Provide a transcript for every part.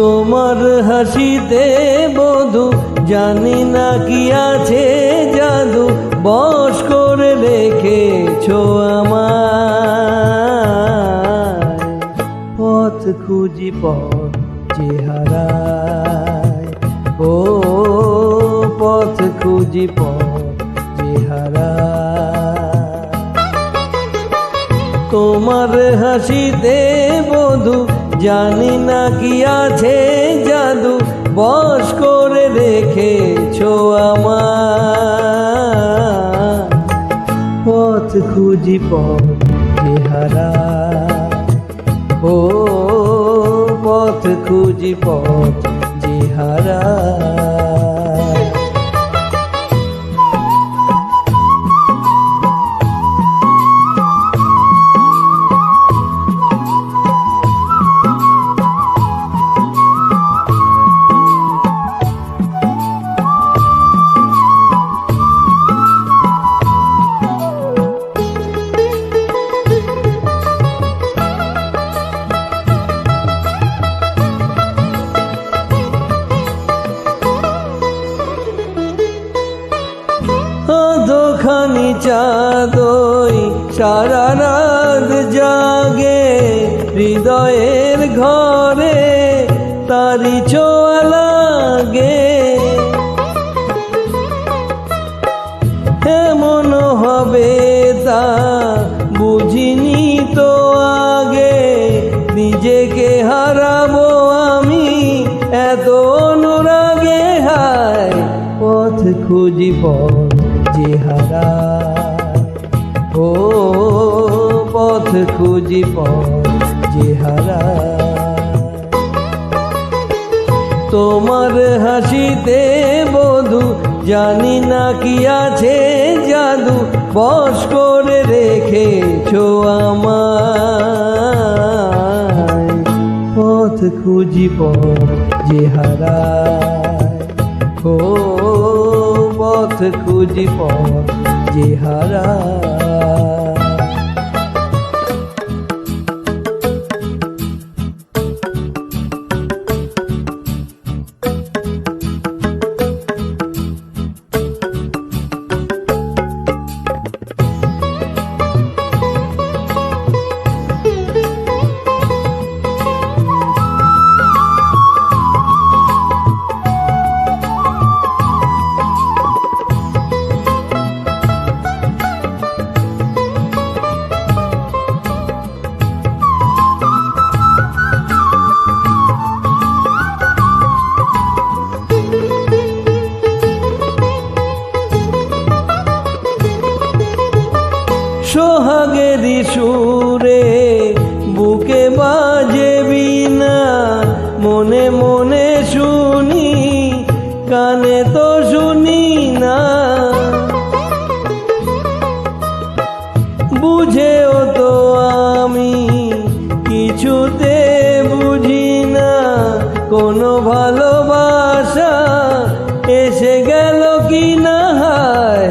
তোমার হাসিতে বধু, জানি না কি আছে জাদু বস করে রেখেছো আমার পথ খুঁজি পথ চেহারা ও পথ খুঁজি পথ হাসিতে বধু, জানি না কি আছে জাদু বস করে রেখেছো আমার পথ খুঁজি পথ চেহারা। ও, পথ খুঁজি পথ চাদই সারা রাত জাগে, হৃদয়ের ঘরে তারি ছোঁয়া লাগে। এমন হবে তা বুঝিনি তো আগে, নিজেকে হারাবো আমি এত অনুরাগে। হায়, পথ খুঁজি পথ যে হারায় ও পথ খুঁজি পথ যে হারায় তোমার হাসিতে বধু জানি না কি আছে জাদু বস করে রেখেছো আমায়। পথ খুঁজি পথ যে পথ খুঁজি পথ যে হারায় সোহাগেরই সুরে বুকে বাজে বিনা মনে মনে শুনি, কানে তো শুনি না। বুঝেও তো আমি কিছুতে বুঝি না, কোনো ভালোবাসা এসে গেল কি না হায়,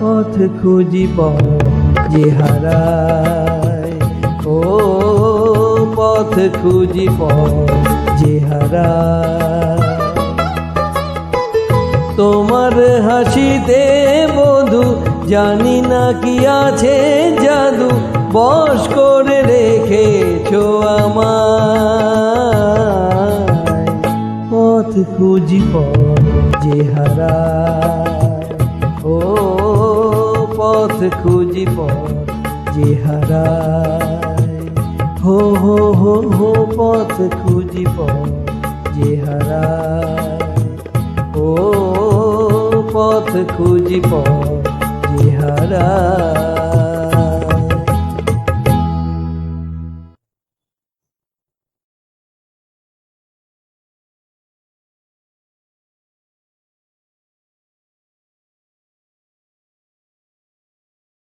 পথ খুঁজি পথ যে হারায় ও পথ খুঁজি পথ যে হারায় তোমার হাসিতে বধু জানি না কি আছে জাদু। বস করে রেখেছো আমায়। পথ খুঁজি পথ যে হারায় খুঁজি পথ যে হারায়। হো হো হো হো, পথ খুঁজি পথ যে হারায়। ও, পথ খুঁজি পথ